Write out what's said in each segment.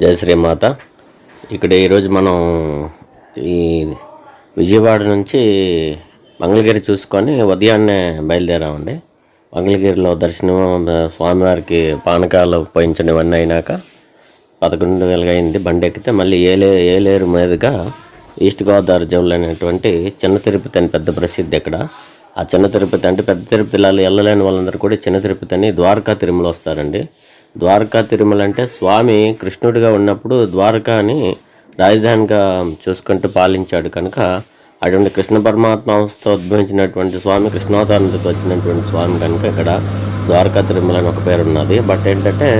జయ శ్రీమాత ఇక్కడ ఈరోజు మనం ఈ విజయవాడ నుంచి మంగళగిరి చూసుకొని ఉదయాన్నే బయలుదేరామండి. మంగళగిరిలో దర్శనం స్వామివారికి పానకాలు పోయించడం ఇవన్నీ అయినాక పదకొండు వేలుగా అయింది బండి ఎక్కితే మళ్ళీ ఏలే ఏలేరు మీదుగా ఈస్ట్ గోదావరి జిల్లా అనేటువంటి చిన్న తిరుపతి అని పెద్ద ప్రసిద్ధి ఇక్కడ. ఆ చిన్న తిరుపతి అంటే పెద్ద తిరుపతి వెళ్ళలేని వాళ్ళందరూ కూడా చిన్న తిరుపతి అని ద్వారకా తిరుమల వస్తారండి. ద్వారకా తిరుమల అంటే స్వామి కృష్ణుడిగా ఉన్నప్పుడు ద్వారకాని రాజధానిగా చూసుకుంటూ పాలించాడు కనుక అటువంటి కృష్ణ పరమాత్మ అవస్థతో ఉద్భవించినటువంటి స్వామి కృష్ణావతారంతో వచ్చినటువంటి స్వామి కనుక ఇక్కడ ద్వారకా తిరుమల అని ఒక పేరు ఉన్నది. బట్ ఏంటంటే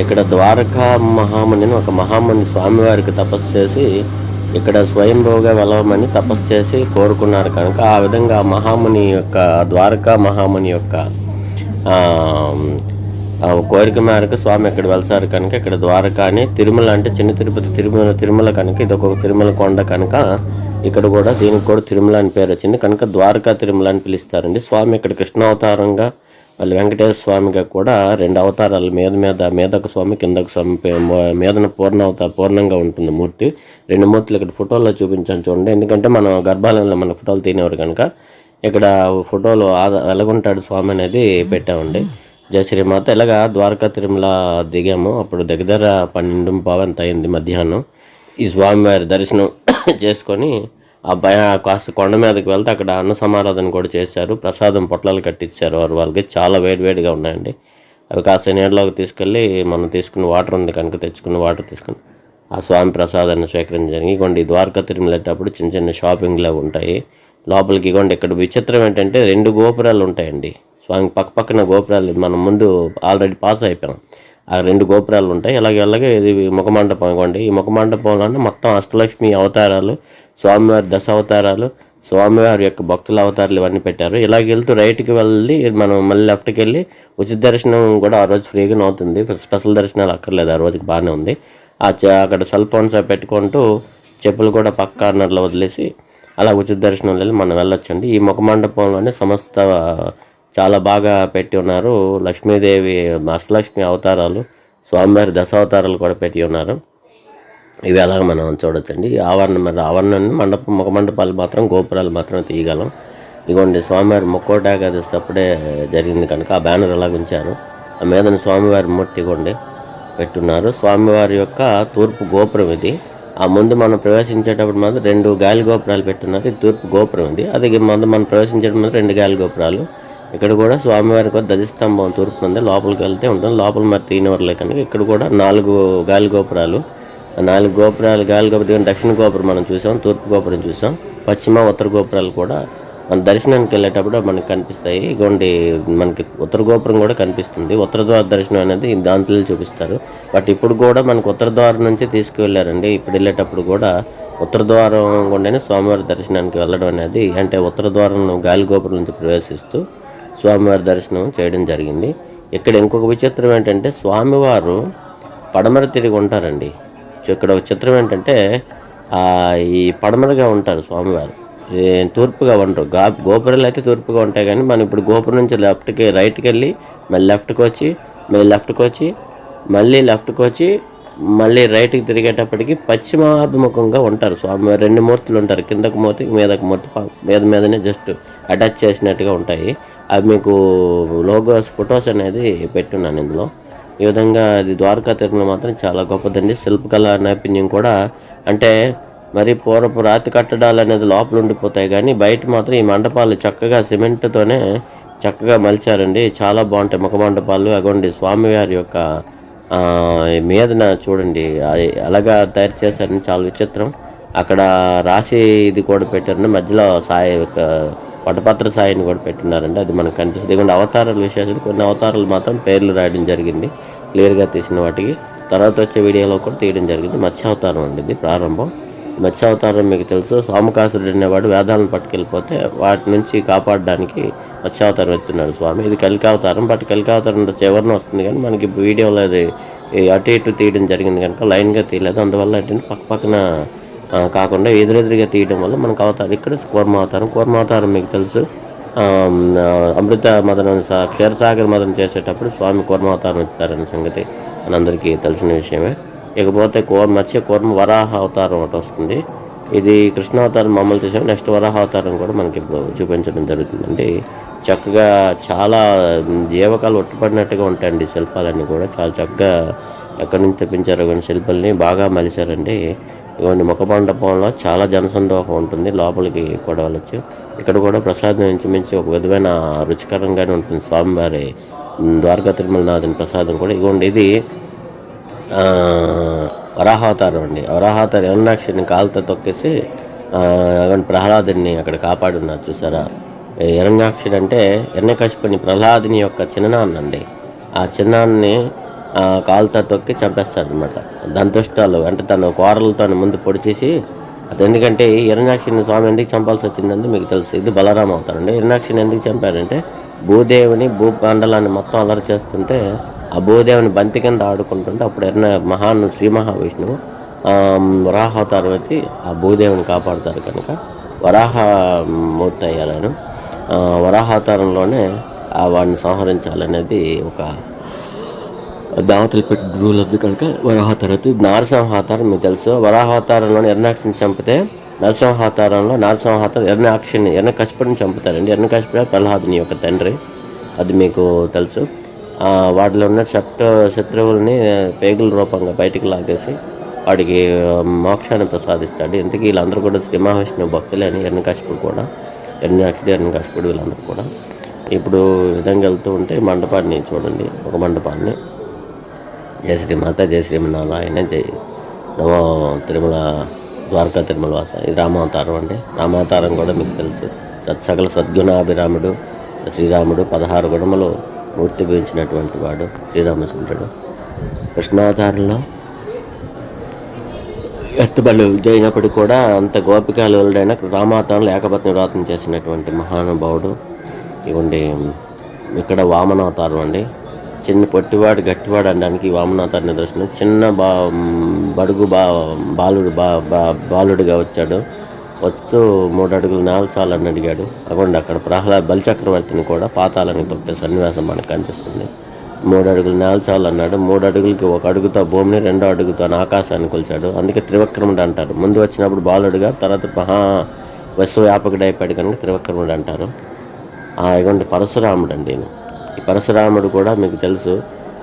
ఇక్కడ ద్వారకా మహామునిని ఒక మహాముని స్వామివారికి తపస్సు చేసి ఇక్కడ స్వయంభూగా వెలవమని తపస్సు చేసి కోరుకున్నారు కనుక ఆ విధంగా మహాముని యొక్క ద్వారకా మహాముని యొక్క కోరిక మేరకు స్వామి ఇక్కడ వెళ్తారు కనుక ఇక్కడ ద్వారకా అని తిరుమల అంటే చిన్న తిరుపతి తిరుమల తిరుమల కనుక ఇది ఒక తిరుమల కొండ కనుక ఇక్కడ కూడా దీనికి కూడా తిరుమల అని పేరు వచ్చింది. కనుక ద్వారకా తిరుమల అని పిలుస్తారండి. స్వామి ఇక్కడ కృష్ణావతారంగా మళ్ళీ వెంకటేశ్వర స్వామిగా కూడా రెండు అవతారాలు మీద మీద మీదకు స్వామి కిందకు స్వామి మీదన పూర్ణ అవతార పూర్ణంగా ఉంటుంది మూర్తి. రెండు మూర్తులు ఇక్కడ ఫోటోలో చూపించాను చూడండి. ఎందుకంటే మనం గర్భాలయంలో మన ఫోటోలు తినేవారు కనుక. ఇక్కడ ఫోటోలో ఆద- ఎలాగుంటాడు స్వామి అనేది పెట్టామండి. జయ శ్రీమాత ఇలాగా ద్వారకా తిరుమల దిగాము. అప్పుడు దగ్గర పన్నెండు పావు ఎంత అయింది మధ్యాహ్నం. ఈ స్వామివారి దర్శనం చేసుకొని ఆ భయ కాస్త కొండ మీదకి వెళ్తే అక్కడ అన్న సమారాధన కూడా చేశారు. ప్రసాదం పొట్లాలు కట్టించారు వారు వాళ్ళకి. చాలా వేడివేడిగా ఉన్నాయండి. అవి కాస్త నీళ్ళలోకి తీసుకెళ్ళి మనం తీసుకున్న వాటర్ ఉంది కనుక తెచ్చుకున్న వాటర్ తీసుకుని ఆ స్వామి ప్రసాదాన్ని స్వీకరించడం ఇగోండి ద్వారకా తిరుమలేటప్పుడు చిన్న చిన్న షాపింగ్లు ఉంటాయి. లోపలికి ఇగోండి ఇక్కడ విచిత్రం ఏంటంటే రెండు గోపురాలు ఉంటాయండి. పక్క పక్కన గోపురాలు మనం ముందు ఆల్రెడీ పాస్ అయిపోయాం. ఆ రెండు గోపురాలు ఉంటాయి. అలాగే అలాగే ఇది ముఖమండపం ఇవ్వండి ఈ ముఖమండపంలోనే మొత్తం అష్టలక్ష్మి అవతారాలు స్వామివారి దశ అవతారాలు స్వామివారి యొక్క భక్తుల అవతారాలు ఇవన్నీ పెట్టారు. ఇలాగ వెళ్తూ రైట్కి వెళ్ళి మనం మళ్ళీ లెఫ్ట్కి వెళ్ళి ఉచిత దర్శనం కూడా ఆ రోజు ఫ్రీగానే అవుతుంది. స్పెషల్ దర్శనాలు అక్కర్లేదు. ఆ రోజుకి బాగానే ఉంది. ఆ అక్కడ సెల్ ఫోన్స్ పెట్టుకుంటూ చెప్పులు కూడా పక్క కార్నర్లో వదిలేసి అలా ఉచిత దర్శనం వెళ్ళి మనం వెళ్ళొచ్చండి. ఈ ముఖమండపంలోనే సమస్త చాలా బాగా పెట్టి ఉన్నారు. లక్ష్మీదేవి అష్టలక్ష్మి అవతారాలు స్వామివారి దశావతారాలు కూడా పెట్టి ఉన్నారు. ఇవి అలాగ మనం చూడొచ్చండి. ఈ ఆవరణ మరి ఆవరణ మండపం ముఖ మండపాలు మాత్రం గోపురాలు మాత్రం తీయగలం. ఇదిగోండి స్వామివారి ముక్కోటి అప్పుడే జరిగింది కనుక ఆ బ్యానర్ అలాగ ఉంచారు. ఆ మీదన స్వామివారి మూర్తి కొండి పెట్టున్నారు. స్వామివారి యొక్క తూర్పు గోపురం ఇది. ఆ ముందు మనం ప్రవేశించేటప్పుడు మాత్రం రెండు గాలి గోపురాలు పెట్టున్నారు ఇది తూర్పు గోపురం ఇది. అది ముందు మనం ప్రవేశించేటప్పుడు రెండు గాలి గోపురాలు. ఇక్కడ కూడా స్వామివారికి ఒక ధ్వజస్తంభం తూర్పు ఉంది లోపలికి వెళ్తే ఉంటుంది. లోపల మరి తీయనివర్లే కనుక ఇక్కడ కూడా నాలుగు గాలి గోపురాలు. నాలుగు గోపురాలు గాలి గోపురం దక్షిణ గోపురం మనం చూసాం తూర్పు గోపురం చూసాం. పశ్చిమ ఉత్తర గోపురాలు కూడా మన దర్శనానికి వెళ్ళేటప్పుడు మనకి కనిపిస్తాయి. ఇగోండి మనకి ఉత్తర గోపురం కూడా కనిపిస్తుంది. ఉత్తర ద్వార దర్శనం అనేది దాంట్లో చూపిస్తారు. బట్ ఇప్పుడు కూడా మనకు ఉత్తర ద్వారం నుంచి తీసుకువెళ్ళారండి. ఇప్పుడు వెళ్ళేటప్పుడు కూడా ఉత్తర ద్వారం గుండానే స్వామివారి దర్శనానికి వెళ్ళడం అనేది అంటే ఉత్తర ద్వారం గాలి గోపురం నుంచి ప్రవేశిస్తూ స్వామివారి దర్శనం చేయడం జరిగింది. ఇక్కడ ఇంకొక విచిత్రం ఏంటంటే స్వామివారు పడమర తిరిగి ఉంటారండి. ఇక్కడ ఒక చిత్రం ఏంటంటే ఈ పడమరగా ఉంటారు స్వామివారు. తూర్పుగా ఉండరు. గా గోపురాలు అయితే తూర్పుగా ఉంటాయి కానీ మనం ఇప్పుడు గోపురం నుంచి లెఫ్ట్కి రైట్కి వెళ్ళి మళ్ళీ లెఫ్ట్కి వచ్చి మళ్ళీ లెఫ్ట్కి వచ్చి మళ్ళీ లెఫ్ట్కి వచ్చి మళ్ళీ రైట్కి తిరిగేటప్పటికి పశ్చిమాభిముఖంగా ఉంటారు స్వామి రెండు మూర్తులు ఉంటారు. కిందకు మూర్తి మీదకు మూర్తి మీద మీదనే జస్ట్ అటాచ్ చేసినట్టుగా ఉంటాయి. అది మీకు లోగోస్ ఫొటోస్ అనేది పెట్టున్నాను ఇందులో. ఈ విధంగా అది ద్వారకా తిరుమల మాత్రం చాలా గొప్పదండి. శిల్పకళ నైపుణ్యం కూడా అంటే మరి పూర్వపు రాతి కట్టడాలు అనేది లోపల ఉండిపోతాయి కానీ బయట మాత్రం ఈ మండపాలు చక్కగా సిమెంట్తోనే చక్కగా మలిచారండి. చాలా బాగుంటాయి ముఖ మండపాలు. అగోండి స్వామివారి యొక్క మీదన చూడండి. అలాగా తయారు చేశారని చాలా విచిత్రం. అక్కడ రాసి ఇది కూడా పెట్టారని మధ్యలో సాయి యొక్క పటపత్ర సాయిని కూడా పెట్టున్నారండి. అది మనకు కనిపిస్తుంది. ఇదిగోండి అవతారాల విశేషాలు. కొన్ని అవతారాలు మాత్రం పేర్లు రాయడం జరిగింది. క్లియర్గా తీసిన వాటికి. తర్వాత వచ్చే వీడియోలో కూడా తీయడం జరిగింది. మత్స్యావతారం అండి ఇది ప్రారంభం. మత్స్యావతారం మీకు తెలుసు. సోమకాసురుడు అనేవాడు వేదాలను పట్టుకెళ్ళిపోతే వాటి నుంచి కాపాడడానికి మత్స్యావతారం ఎత్తున్నాడు స్వామి. ఇది కలికి అవతారం బట్ కలికి అవతారం చివరిన వస్తుంది కానీ మనకి వీడియోలో అది అటు ఇటు తీయడం జరిగింది కనుక లైన్గా తీయలేదు. అందువల్ల ఏంటంటే పక్క పక్కన కాకుండా ఎదురెదురుగా తీయడం వల్ల మనకు అవతారం ఇక్కడ కూర్మావతారం కూర్మావతారం మీకు తెలుసు. అమృత మదనం క్షీరసాగర్ మదనం చేసేటప్పుడు స్వామి కూర్మావతారం అవతారం సంగతి మనందరికీ తెలిసిన విషయమే. ఇకపోతే కూర మత్స్య కూర్మ వరాహ అవతారం ఒకటి వస్తుంది. ఇది కృష్ణావతారం మామూలు చేసాం. నెక్స్ట్ వరాహ అవతారం కూడా మనకి ఇప్పుడు చూపించడం జరుగుతుందండి. చక్కగా చాలా జీవకాలు ఒట్టుపడినట్టుగా ఉంటాయండి శిల్పాలన్నీ కూడా. చాలా చక్కగా ఎక్కడి నుంచి తెప్పించారో కానీ శిల్పాలని బాగా మలిచారండి. ఇవ్వండి ముఖ మండపంలో చాలా జనసందోహం ఉంటుంది. లోపలికి కూడా వెళ్ళొచ్చు. ఇక్కడ కూడా ప్రసాదం ఇంచుమించు ఒక విధమైన రుచికరంగానే ఉంటుంది. స్వామివారి ద్వారకా తిరుమలనాథుని ప్రసాదం కూడా. ఇవ్వండి ఇది వరాహావతారం అండి. వరాహావతారం హిరణ్యాక్షిని కాలుతో తొక్కేసి ప్రహ్లాదుని అక్కడ కాపాడున్నారు. చూసారా? ఈ హిరణ్యాక్షుడు అంటే హిరణ్యకశిపుని ప్రహ్లాదుని యొక్క చిన్ననాన్నండి ఆ చిన్నాన్ని కాలుతో తొక్కి చంపేస్తాడు అనమాట దంతృష్టాలు అంటే తన కోరలతో ముందు పొడిచేసి అది ఎందుకంటే ఇరణాక్షిని స్వామి ఎందుకు చంపాల్సి వచ్చిందని మీకు తెలుసు ఇది బలరామ అవుతారండి. ఇరణాక్షిని ఎందుకు చంపారంటే భూదేవిని భూమండలాన్ని మొత్తం అలరి చేస్తుంటే ఆ భూదేవిని బంతి కింద ఆడుకుంటుంటే అప్పుడు ఎన్న మహాను శ్రీ మహావిష్ణువు ఆ, వరాహ ఆ భూదేవిని కాపాడుతారు కనుక. వరాహ మూర్తి అయ్యారు ఆయన. ఆ వాడిని సంహరించాలనేది ఒక దావతలు పెట్టి రూల్ ఉంది కనుక వరాహావతారం నరసింహావతారం మీకు తెలుసు. వరాహావతారంలో ఎర్నాక్షిని చంపితే నరసింహావతారంలో నరసింహావతారం ఎర్నాక్షిని ఎర్న చంపుతారండి. ఎర్న ప్రహ్లాదుని యొక్క తండ్రి. అది మీకు తెలుసు. వాటిలో ఉన్న శత్రు శత్రువుల్ని పేగుల రూపంగా బయటికి లాగేసి వాడికి మోక్షాన్ని ప్రసాదిస్తాడు. ఇంతకీ వీళ్ళందరూ కూడా శ్రీ మహావిష్ణువు భక్తులే అని ఎర్నకాశపుడు కూడా ఎర్ణాక్షి ఎర్నకాశపుడు వీళ్ళందరూ కూడా. ఇప్పుడు విధంగా వెళ్తూ ఉంటే మండపాన్ని చూడండి. ఒక మండపాన్ని జయ శ్రీమాత జయ శ్రీమన్నారాయణ జై నమో తిరుమల ద్వారకా తిరుమల వాస. ఇది రామావతారం అండి. రామావతారం కూడా మీకు తెలుసు. సత్ సకల సద్గుణాభిరాముడు శ్రీరాముడు పదహారు గుణములు మూర్తి భవించినటువంటి వాడు శ్రీరామచంద్రుడు. కృష్ణావతారంలో ఎత్తుబడి అయినప్పటికీ కూడా అంత గోపికాలుడైన రామావతారం లేకపోతే వ్రాతం చేసినటువంటి మహానుభావుడు. ఇవ్వండి ఇక్కడ వామనావతారం అండి. చిన్న పొట్టివాడు గట్టివాడు అనడానికి ఈ నిదర్శనం చిన్న బా బడుగు బా బాలుడు బా బా- బాలుడిగా వచ్చాడు. వస్తూ మూడు అడుగులు నేల అని అడిగాడు. అక్కడ అక్కడ ప్రహ్లాద్ బలిచక్రవర్తిని కూడా పాతాలని తొక్కే సన్నివేశం మనకు కనిపిస్తుంది. మూడు అడుగులు నేల చాలు అన్నాడు. మూడు అడుగులకి ఒక అడుగుతో భూమిని రెండో అడుగుతో ఆకాశాన్ని కొలిచాడు. అందుకే త్రివిక్రముడు అంటారు. ముందు వచ్చినప్పుడు బాలుడుగా తర్వాత మహా విశ్వవ్యాపకుడు అయిపోయాడు కనుక త్రివిక్రముడు అంటారు. ఆ ఇగోండి పరశురాముడు అండి ఈ పరశురాముడు కూడా మీకు తెలుసు.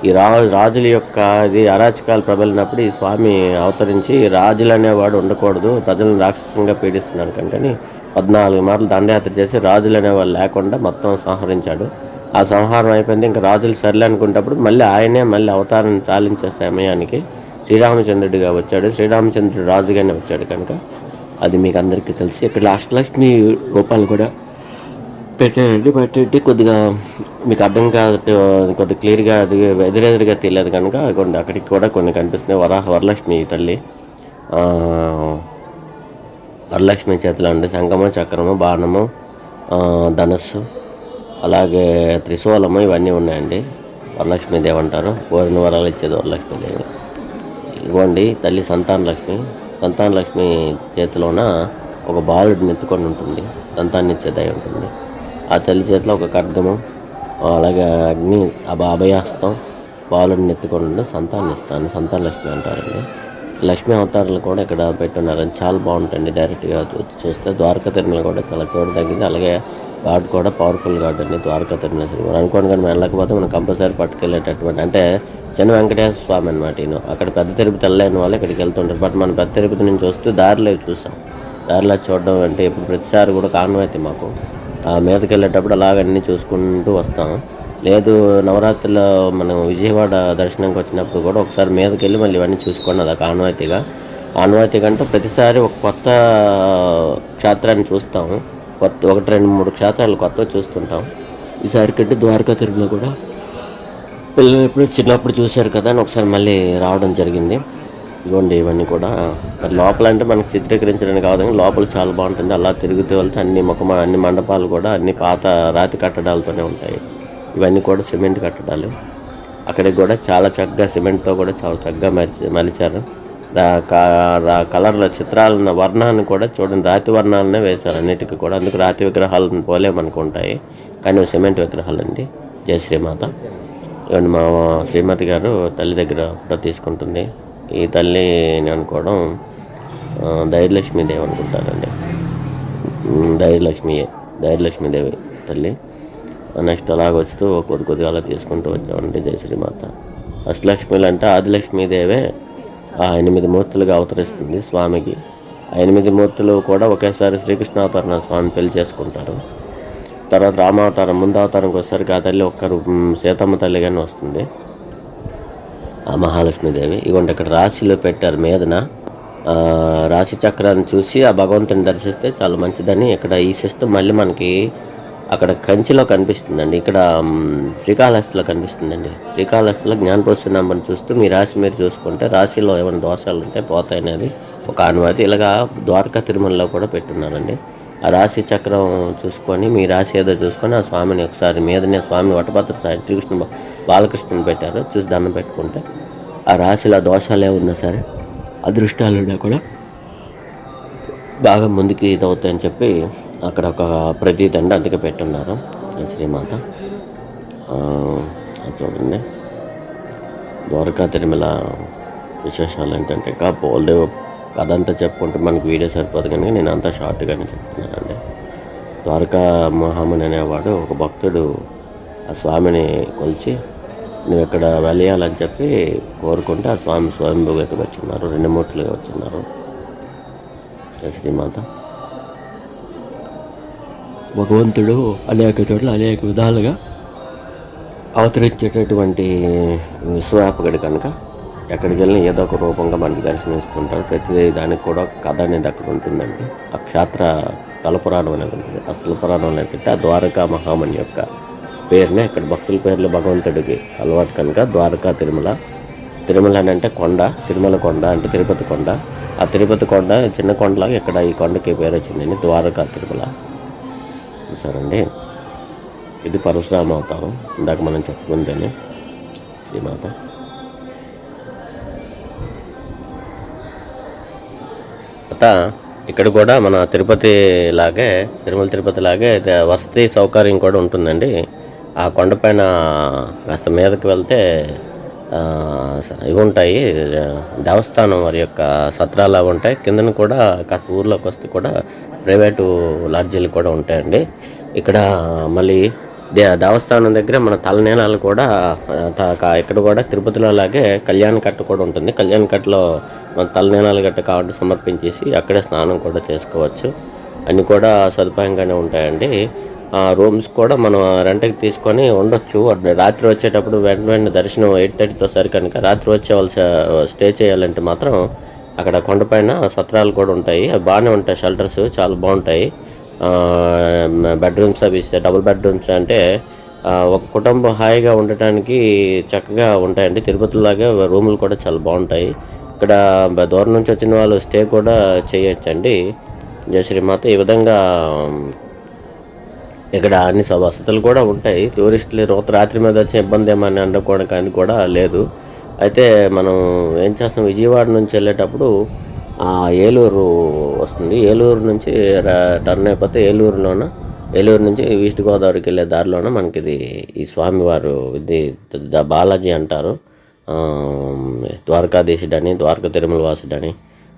ఈ రా రాజుల యొక్క ఇది అరాచకాలు ప్రబలినప్పుడు ఈ స్వామి అవతరించి రాజులు అనేవాడు ఉండకూడదు ప్రజలను రాక్షసంగా పీడిస్తున్నాడు కనుకని పద్నాలుగు మార్లు దండయాత్ర చేసి రాజులు అనేవాళ్ళు లేకుండా మొత్తం సంహరించాడు. ఆ సంహారం అయిపోయింది. ఇంకా రాజులు సర్లే అనుకున్నప్పుడు మళ్ళీ ఆయనే మళ్ళీ అవతారం చాలించే సమయానికి శ్రీరామచంద్రుడిగా వచ్చాడు. శ్రీరామచంద్రుడు రాజుగానే వచ్చాడు కనుక అది మీకు అందరికీ తెలిసి. ఇక్కడ లాస్ట్ అష్టలక్ష్మి రూపాలు కూడా పెట్టానండి పెట్టండి కొద్దిగా మీకు అర్థం కాదు కొద్దిగా క్లియర్గా అది ఎదురెదురుగా తెలియదు కనుక కొన్ని అక్కడికి కూడా కొన్ని కనిపిస్తున్నాయి. వరాహ వరలక్ష్మి తల్లి. వరలక్ష్మి చేతిలో ఉండే శంఖము చక్రము బాణము ధనస్సు అలాగే త్రిశూలము ఇవన్నీ ఉన్నాయండి. వరలక్ష్మీదేవి అంటారు. కోరిన వరాలు ఇచ్చేది వరలక్ష్మీదేవి ఇవ్వండి తల్లి సంతాన లక్ష్మి. సంతాన లక్ష్మి చేతిలోన ఒక బాలుడిని ఎత్తుకొని ఉంటుంది. సంతాన్ని ఇచ్చేదై ఉంటుంది. ఆ తల్లి చేతిలో ఒక ఖడ్గము అలాగే అగ్ని అభయాస్తం బాలుడిని ఎత్తుకోండి ఉండి సంతాన్ని ఇస్తాను సంతాన లక్ష్మి అంటారండి. లక్ష్మీ అవతారాలు కూడా ఇక్కడ పెట్టున్నారని చాలా బాగుంటుంది డైరెక్ట్గా చూ- చూస్తే ద్వారకా తిరుమల కూడా చాలా చూడదగింది అలాగే గాడ్ కూడా పవర్ఫుల్ గాడ్ అండి ద్వారకా తిరుమల శ్రీ అనుకోండి కానీ మనం వెళ్ళకపోతే మనం కంపల్సరీ పట్టుకెళ్ళేటటువంటి అంటే చిన్న వెంకటేశ్వర స్వామి అనమాట ఈయన. అక్కడ పెద్ద తిరుపతి వెళ్ళలేని వాళ్ళు ఇక్కడికి వెళ్తుంటారు. బట్ మనం పెద్ద తిరుపతి నుంచి వస్తూ దారిలో చూసాం దారిలో చూడడం అంటే ఇప్పుడు ప్రతిసారి కూడా కారణమైతే మాకు. మీదకి వెళ్ళేటప్పుడు అలాగన్నీ చూసుకుంటూ వస్తాం. లేదు నవరాత్రిలో మనం విజయవాడ దర్శనంకి వచ్చినప్పుడు కూడా ఒకసారి మీదకి వెళ్ళి మళ్ళీ ఇవన్నీ చూసుకోండి అది ఆనవాయితీగా ఆనవాయితీ కంటే ప్రతిసారి ఒక కొత్త క్షేత్రాన్ని చూస్తాం. కొత్త ఒకటి రెండు మూడు క్షేత్రాలు కొత్త చూస్తుంటాం. ఈసారి కంటే ద్వారకా తిరుమల కూడా. పిల్లలు ఎప్పుడు చిన్నప్పుడు చూశారు కదా అని ఒకసారి మళ్ళీ రావడం జరిగింది. ఇదిగోండి ఇవన్నీ కూడా. లోపల అంటే మనకి చిత్రీకరించడానికి కాదు కానీ లోపల చాలా బాగుంటుంది. అలా తిరుగుతూ వెళ్తే అన్ని ముఖ అన్ని మండపాలు కూడా అన్ని పాత రాతి కట్టడాలతోనే ఉంటాయి. ఇవన్నీ కూడా సిమెంట్ కట్టడాలు. అక్కడికి కూడా చాలా చక్కగా సిమెంట్తో కూడా చాలా చక్కగా మలిచి మలిచారు. రా- కా- రా- కలర్ల చిత్రాలను వర్ణాన్ని కూడా చూడండి. రాతి వర్ణాలనే వేశారు అన్నిటికీ కూడా. అందుకు రాతి విగ్రహాలను పోలే మనకు ఉంటాయి. కానీ సిమెంట్ విగ్రహాలు అండి జయ శ్రీమాత. ఇవన్నీ మా శ్రీమతి గారు తల్లి దగ్గర ఫోటో తీసుకుంటుంది. ఈ తల్లిని అనుకోవడం ఆ, ధైర్యలక్ష్మీదేవి అనుకుంటారండి. ఉమ్, ధైర్యలక్ష్మియే ధైర్యలక్ష్మీదేవి తల్లి. నెక్స్ట్ అలాగ వస్తూ కొద్ది కొద్దిగా అలా తీసుకుంటూ వచ్చామండి జయశ్రీమాత. అష్టలక్ష్మిలు అంటే ఆదిలక్ష్మీదేవే ఆ ఎనిమిది మూర్తులుగా అవతరిస్తుంది స్వామికి. ఆ ఎనిమిది మూర్తులు కూడా ఒకేసారి శ్రీకృష్ణావతారణ స్వామిని స్వామి పెళ్ళి చేసుకుంటారు. తర్వాత రామావతారం ముందు అవతారంకి వచ్చేసరికి ఆ తల్లి ఒక్కరు సీతమ్మ తల్లిగానే వస్తుంది. ఆ మహాలక్ష్మీదేవి ఇగోండి ఇక్కడ రాశిలో పెట్టారు మీదన. రాశి చక్రాన్ని చూసి ఆ భగవంతుని దర్శిస్తే చాలా మంచిదని ఇక్కడ ఈ సిస్టమ్ మళ్ళీ మనకి అక్కడ కంచిలో కనిపిస్తుందండి. ఇక్కడ శ్రీకాళహస్తిలో కనిపిస్తుందండి. శ్రీకాళహస్తిలో జ్ఞానప్రసూ చూస్తూ మీ రాశి మీరు చూసుకుంటే రాశిలో ఏమైనా దోషాలు ఉంటే పోతాయి అనేది ఒక అనుమతి ఇలాగా ద్వారకా తిరుమలలో కూడా పెట్టున్నారండి. ఆ రాశి చక్రం చూసుకొని మీ రాశి ఏదో చూసుకొని ఆ స్వామిని ఒకసారి మీదనే స్వామి వటభద్ర సాయి శ్రీకృష్ణ బాలకృష్ణుని పెట్టారు చూసి దండం పెట్టుకుంటే ఆ రాశిలో దోషాలు ఏమున్నా సరే అదృష్టాలు ఉన్నా కూడా బాగా ముందుకి ఇదవుతాయని చెప్పి అక్కడ ఒక ప్రతీదండ అందుకే పెట్టున్నారు ఈ శ్రీమాత. చూడండి. ద్వారకా తిరుమల విశేషాలు ఏంటంటే ఇంకా పోల్డ్ కథ అంతా చెప్పుకుంటే మనకి వీడియో సరిపోదు కానీ నేను అంతా షార్ట్గానే చెప్తున్నానండి. ద్వారకా మహాముని అనేవాడు ఒక భక్తుడు ఆ స్వామిని కొలిచి నువ్వు ఇక్కడ వెళ్ళాలని చెప్పి కోరుకుంటే ఆ స్వామి స్వయంభూగా ఇక్కడ వచ్చిన్నారు. రెండు మూర్తులుగా వచ్చిన్నారు. శ్రీమాత. భగవంతుడు అనేక చోట్ల అనేక విధాలుగా అవతరించేటటువంటి విశ్వవ్యాపకుడు కనుక ఎక్కడికి వెళ్ళినా ఏదో ఒక రూపంగా మనకి దర్శనమిస్తుంటాడు. ప్రతి దానికి కూడా కథ అనేది అక్కడ ఉంటుందండి. ఆ క్షేత్ర స్థల పురాణం అనేది ఉంటుంది ఆ స్థల పురాణంలో ఏంటంటే ఆ ద్వారకా మహామణి యొక్క పేరునే ఇక్కడ భక్తుల పేర్లు భగవంతుడికి అలవాటు కనుక ద్వారకా తిరుమల. తిరుమల అని అంటే కొండ తిరుమల కొండ అంటే తిరుపతి కొండ. ఆ తిరుపతి కొండ చిన్న కొండలాగా ఇక్కడ ఈ కొండకి పేరు వచ్చిందండి ద్వారకా తిరుమల. చూసారండి? ఇది పరశురామ అవతారం ఇందాక మనం చెప్పుకుంటేనే శ్రీమాత. తర్వాత ఇక్కడ కూడా మన తిరుపతి లాగే తిరుమల తిరుపతి లాగే వసతి సౌకర్యం కూడా ఉంటుందండి. ఆ కొండపైన కాస్త మీదకి వెళ్తే ఇవి ఉంటాయి. దేవస్థానం వారి యొక్క సత్రాలు అవి ఉంటాయి. కిందన కూడా కాస్త ఊర్లోకి వస్తే కూడా ప్రైవేటు లాడ్జీలు కూడా ఉంటాయండి. ఇక్కడ మళ్ళీ దే- దేవస్థానం దగ్గర మన తలనేనాలు కూడా ఇక్కడ కూడా తిరుపతిలో అలాగే కళ్యాణ కట్ట కూడా ఉంటుంది. కళ్యాణ కట్టలో మన తలనేనాలు గట్ట కాబట్టి సమర్పించేసి అక్కడే స్నానం కూడా చేసుకోవచ్చు. అన్నీ కూడా సదుపాయంగానే ఉంటాయండి. రూమ్స్ కూడా మనం రెంట్కి తీసుకొని ఉండొచ్చు. రాత్రి వచ్చేటప్పుడు వెంట వెంటనే దర్శనం ఎయిట్ థర్టీతో సరి కనుక రాత్రి వచ్చేవలసి స్టే చేయాలంటే మాత్రం అక్కడ కొండపైన సత్రాలు కూడా ఉంటాయి. అవి బాగానే ఉంటాయి. షెల్టర్స్ చాలా బాగుంటాయి. బెడ్రూమ్స్ అవి ఇస్తే డబుల్ బెడ్రూమ్స్ అంటే ఒక కుటుంబం హాయిగా ఉండటానికి చక్కగా ఉంటాయండి. తిరుపతిలాగా రూములు కూడా చాలా బాగుంటాయి. ఇక్కడ దూరం నుంచి వచ్చిన వాళ్ళు స్టే కూడా చేయొచ్చండి. జయ శ్రీమాత ఈ విధంగా ఇక్కడ అన్ని స- వసతులు కూడా ఉంటాయి. టూరిస్టులు రోజు రాత్రి మీద వచ్చే ఇబ్బంది ఏమని అనుకోవడం కానీ కూడా లేదు. అయితే మనం ఏం చేస్తాం? విజయవాడ నుంచి వెళ్ళేటప్పుడు ఏలూరు వస్తుంది. ఏలూరు నుంచి టర్న్ అయిపోతే ఏలూరులోన ఏలూరు నుంచి ఈస్ట్ గోదావరికి వెళ్ళే దారిలోన మనకి ఇది ఈ స్వామివారు ఇది ద- బాలాజీ అంటారు. ద్వారకాధీశుడని ద్వారకా తిరుమల వాసుడని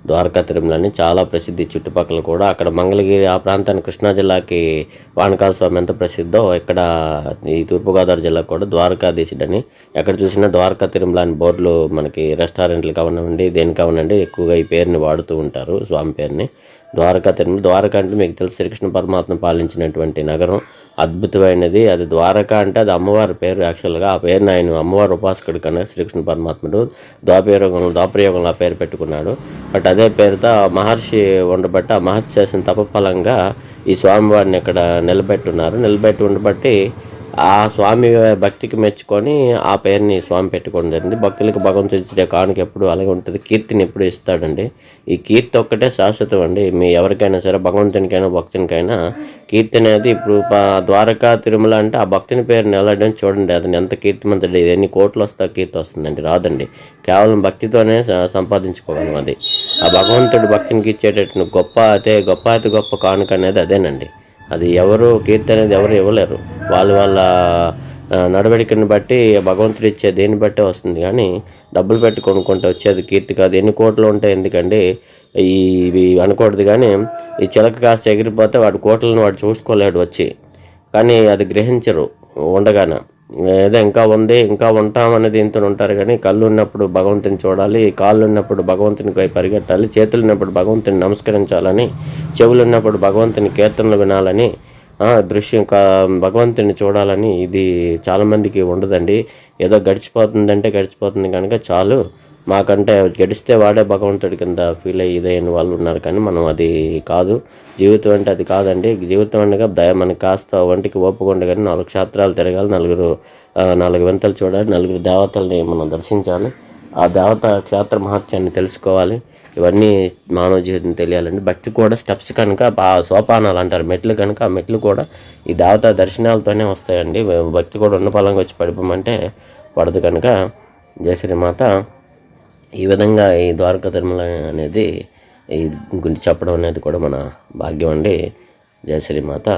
ద్వారకా తిరుమలని చాలా ప్రసిద్ధి చుట్టుపక్కల కూడా. అక్కడ మంగళగిరి ఆ ప్రాంతాన్ని కృష్ణా జిల్లాకి వానకాల స్వామి ఎంత ప్రసిద్ధో ఇక్కడ ఈ తూర్పుగోదావరి జిల్లా కూడా ద్వారకాధీశుడని. ఎక్కడ చూసినా ద్వారకా తిరుమల అని బోర్డులు మనకి రెస్టారెంట్లు కావనండి దేనికి కావనండి ఎక్కువగా ఈ పేరుని వాడుతూ ఉంటారు స్వామి పేరుని. ద్వారకా తిరుమల ద్వారకా అంటే మీకు తెలుసు శ్రీకృష్ణ పరమాత్మ పాలించినటువంటి నగరం. అద్భుతమైనది. అది ద్వారక అంటే అది అమ్మవారి పేరు యాక్చువల్గా ఆ పేరుని ఆయన అమ్మవారి ఉపాసకుడు కనుక శ్రీకృష్ణ పరమాత్ముడు ద్వాపయోగంలో ద్వాపరయోగంలో ఆ పేరు పెట్టుకున్నాడు. బట్ అదే పేరుతో మహర్షి ఉండబట్టి ఆ మహర్షి చేసిన తపఫలంగా ఈ స్వామివారిని ఇక్కడ నిలబెట్టున్నారు. నిలబెట్టి ఉండబట్టి ఆ స్వామి భక్తికి మెచ్చుకొని ఆ పేరుని స్వామి పెట్టుకోవడం జరిగింది. భక్తులకు భగవంతుడు ఇచ్చే కానుక ఎప్పుడు అలాగే ఉంటుంది. కీర్తిని ఎప్పుడు ఇస్తాడండి. ఈ కీర్తి ఒక్కటే శాశ్వతం అండి. మీ ఎవరికైనా సరే భగవంతునికైనా భక్తునికైనా కీర్తి అనేది ఇప్పుడు ద్వారకా తిరుమల అంటే ఆ భక్తుని పేరు నిలడం చూడండి. అతను ఎంత కీర్తిమంతుడు ఎన్ని కోట్లు వస్తే ఆ కీర్తి వస్తుందండి. రాదండి. కేవలం భక్తితోనే సంపాదించుకోగలం అది. ఆ భగవంతుడు భక్తునికి ఇచ్చేటట్టు గొప్ప అతే గొప్ప అతి గొప్ప కానుక అనేది అదేనండి. అది ఎవరు కీర్తి అనేది ఎవరు ఇవ్వలేరు. వాళ్ళు వాళ్ళ నడవడికని బట్టి భగవంతుడు ఇచ్చే దేన్ని బట్టే వస్తుంది. కానీ డబ్బులు పెట్టి కొనుక్కుంటే వచ్చేది కీర్తి కాదు. ఎన్ని కోట్లు ఉంటాయి ఎందుకండి? ఇవి అనకూడదు కానీ ఈ చిలక కాస్త ఎగిరిపోతే వాడి కోట్లను వాడు చూసుకోలేడు వచ్చి. కానీ అది గ్రహించరు ఉండగానే. ఏదో ఇంకా ఉంది ఇంకా ఉంటామని దీంతో ఉంటారు కానీ కళ్ళు ఉన్నప్పుడు భగవంతుని చూడాలి కాళ్ళు ఉన్నప్పుడు భగవంతునికి పరిగెట్టాలి చేతులు ఉన్నప్పుడు భగవంతుని నమస్కరించాలని చెవులు ఉన్నప్పుడు భగవంతుని కీర్తనలు వినాలని దృశ్యం భగవంతుని చూడాలని ఇది చాలామందికి ఉండదండి. ఏదో గడిచిపోతుందంటే గడిచిపోతుంది కనుక చాలు. మాకంటే గడిస్తే వాడే భగవంతుడి కింద ఫీల్ అయ్యి ఇదైన వాళ్ళు ఉన్నారు కానీ మనం అది కాదు. జీవితం అంటే అది కాదండి. జీవితం అనగా దయ మనకి కాస్త ఒంటికి ఓపుకుండా కానీ నాలుగు క్షేత్రాలు తిరగాలి. నలుగురు నాలుగు వింతలు చూడాలి. నలుగురు దేవతల్ని మనం దర్శించాలి. ఆ దేవత క్షేత్ర మహత్యాన్ని తెలుసుకోవాలి. ఇవన్నీ మానవ జీవితం తెలియాలండి. భక్తి కూడా స్టెప్స్ కనుక ఆ సోపానాలు అంటారు. మెట్లు కనుక ఆ మెట్లు కూడా ఈ దేవత దర్శనాలతోనే వస్తాయండి. భక్తి కూడా ఉన్న పొలంగా వచ్చి పడిపోమంటే పడదు కనుక. జయ శ్రీమాత. ఈ విధంగా ఈ ద్వారకా తిరుమల అనేది ఈ గురించి చెప్పడం అనేది కూడా మన భాగ్యం అండి. జయ శ్రీమాత.